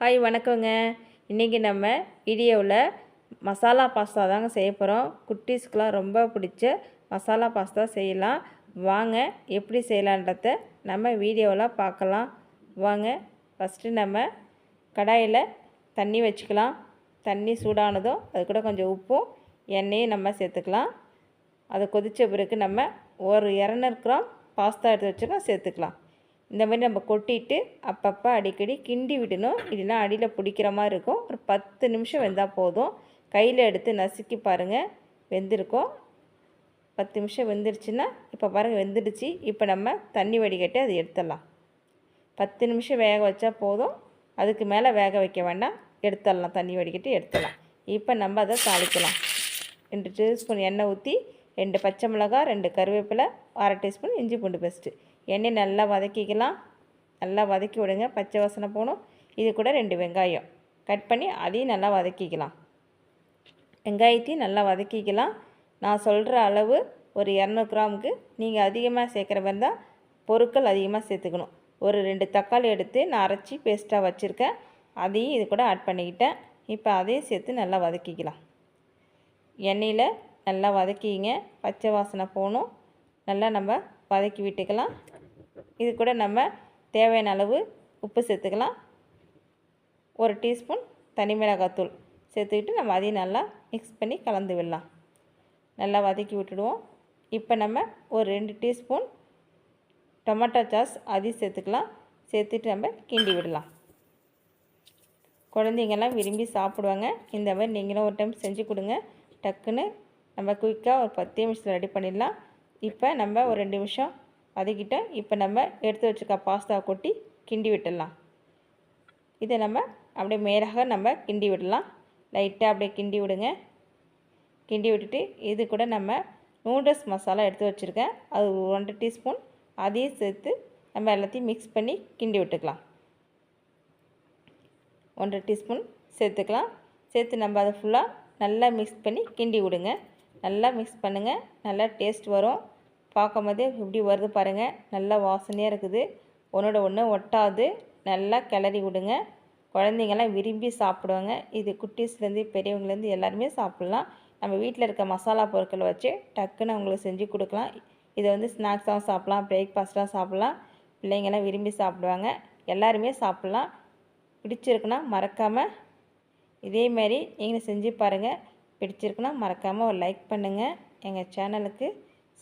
Hi வணக்கங்க. இன்றைக்கி நம்ம வீடியோவில் மசாலா பாஸ்தா தாங்க செய்ய போகிறோம் குட்டீஸ்க்கெலாம் ரொம்ப பிடிச்ச மசாலா பாஸ்தா செய்யலாம். வாங்க எப்படி செய்யலான்றத நம்ம வீடியோவில் பார்க்கலாம். வாங்க ஃபஸ்ட்டு நம்ம கடாயில் தண்ணி வச்சுக்கலாம். தண்ணி சூடானதும் அது கூட கொஞ்சம் உப்பும் எண்ணெயும் நம்ம சேர்த்துக்கலாம். அதை கொதித்த பிறகு நம்ம ஒரு இரநூறு கிராம் பாஸ்தா எடுத்து வச்சுருக்கோம் சேர்த்துக்கலாம். இந்த மாதிரி நம்ம கொட்டிட்டு அப்பப்போ அடிக்கடி கிண்டி விடணும். இல்லைன்னா அடியில் பிடிக்கிற மாதிரி இருக்கும். ஒரு பத்து நிமிஷம் வெந்தால் போதும். கையில் எடுத்து நசுக்கி பாருங்கள் வெந்திருக்கும். பத்து நிமிஷம் வெந்துருச்சுன்னா இப்போ பாருங்கள் வெந்துடுச்சு. இப்போ நம்ம தண்ணி வடிகட்டி அதை எடுத்துடலாம். பத்து நிமிஷம் வேக வச்சா போதும். அதுக்கு மேலே வேக வைக்க வேண்டாம். எடுத்துடலாம். தண்ணி வடிகட்டி எடுத்துடலாம். இப்போ நம்ம அதை தாளிக்கலாம். ரெண்டு டீஸ்பூன் எண்ணெய் ஊற்றி ரெண்டு பச்சை மிளகா ரெண்டு கருவேப்பிலை அரை டீஸ்பூன் இஞ்சி பூண்டு பேஸ்ட்டு. எண்ணெய் நல்லா வதக்கிக்கலாம். நல்லா வதக்கி விடுங்க. பச்சை வாசனை போகணும். இது கூட ரெண்டு வெங்காயம். கட் பண்ணி அதையும் நல்லா வதக்கிக்கலாம். வெங்காயத்தையும் நல்லா வதக்கிக்கலாம். நான் சொல்கிற அளவு ஒரு இரநூறு கிராமுக்கு நீங்கள் அதிகமாக சேர்க்குற மாதிரி தான் பொருட்கள் அதிகமாக சேர்த்துக்கணும். ஒரு ரெண்டு தக்காளி எடுத்து நான் அரைச்சி பேஸ்ட்டாக வச்சுருக்கேன். அதையும் இது கூட ஆட் பண்ணிக்கிட்டேன். இப்போ அதையும் சேர்த்து நல்லா வதக்கிக்கலாம். எண்ணெயில் நல்லா வதக்கிங்க. பச்சை வாசனை போகணும். நல்லா நம்ம வதக்கி விட்டுக்கலாம். இது கூட நம்ம தேவையான அளவு உப்பு சேர்த்துக்கலாம். ஒரு டீஸ்பூன் தனி மிளகாத்தூள் சேர்த்துக்கிட்டு நம்ம அதையும் நல்லா மிக்ஸ் பண்ணி கலந்து விடலாம். நல்லா வதக்கி விட்டுடுவோம். இப்போ நம்ம ஒரு ரெண்டு டீஸ்பூன் டொமேட்டோ சாஸ் அதையும் சேர்த்துக்கலாம். சேர்த்துட்டு நம்ம கிண்டி விடலாம். குழந்தைங்கள்லாம் விரும்பி சாப்பிடுவாங்க. இந்த மாதிரி நீங்களும் ஒரு டைம் செஞ்சு கொடுங்க. டக்குன்னு நம்ம குயிக்காக ஒரு பத்து நிமிஷத்தில் ரெடி பண்ணிடலாம். இப்போ நம்ம ஒரு ரெண்டு நிமிஷம் வதக்கிட்டோம் இப்போ நம்ம எடுத்து வச்சுருக்க பாஸ்தா கொட்டி கிண்டி விட்டுடலாம். இதை நம்ம அப்படியே மேலாக நம்ம கிண்டி விடலாம். லைட்டாக அப்படியே கிண்டி விடுங்க. கிண்டி விட்டுட்டு இது கூட நம்ம நூடுல்ஸ் மசாலா எடுத்து வச்சுருக்கேன். அது ஒரு ஒன்றரை டீஸ்பூன் அதையும் சேர்த்து நம்ம எல்லாத்தையும் மிக்ஸ் பண்ணி கிண்டி விட்டுக்கலாம். ஒன்றரை டீஸ்பூன் சேர்த்துக்கலாம். சேர்த்து நம்ம அதை ஃபுல்லாக நல்லா மிக்ஸ் பண்ணி கிண்டி விடுங்க. நல்லா மிக்ஸ் பண்ணுங்கள் நல்லா டேஸ்ட் வரும். பார்க்கும் போதே எப்படி வருது பாருங்கள் நல்லா வாசனையாக இருக்குது. ஒன்றோட ஒன்று ஒட்டாது. நல்லா கிளறி விடுங்க. குழந்தைங்கள்லாம் விரும்பி சாப்பிடுவாங்க. இது குட்டீஸ்லேருந்து பெரியவங்கலேருந்து எல்லாருமே சாப்பிட்லாம். நம்ம வீட்டில் இருக்க மசாலா பொருட்களை வச்சு டக்குன்னு அவங்களுக்கு செஞ்சு கொடுக்கலாம். இதை வந்து ஸ்நாக்ஸாகவும் சாப்பிட்லாம். பிரேக்ஃபாஸ்ட்டாக சாப்பிட்லாம். பிள்ளைங்கள்லாம் விரும்பி சாப்பிடுவாங்க. எல்லாருமே சாப்பிட்லாம். பிடிச்சிருக்குன்னா மறக்காமல் இதேமாரி நீங்களும் செஞ்சு பாருங்கள் பிடிச்சிருக்குன்னா மறக்காமல் ஒரு லைக் பண்ணுங்கள் எங்கள் சேனலுக்கு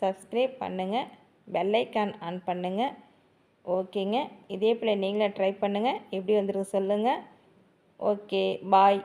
சப்ஸ்கிரைப் பண்ணுங்கள் பெல்லைக்கான் ஆன் பண்ணுங்கள் ஓகேங்க இதே போல் நீங்களும் ட்ரை பண்ணுங்கள் எப்படி வந்துருக்கு சொல்லுங்கள் ஓகே பாய்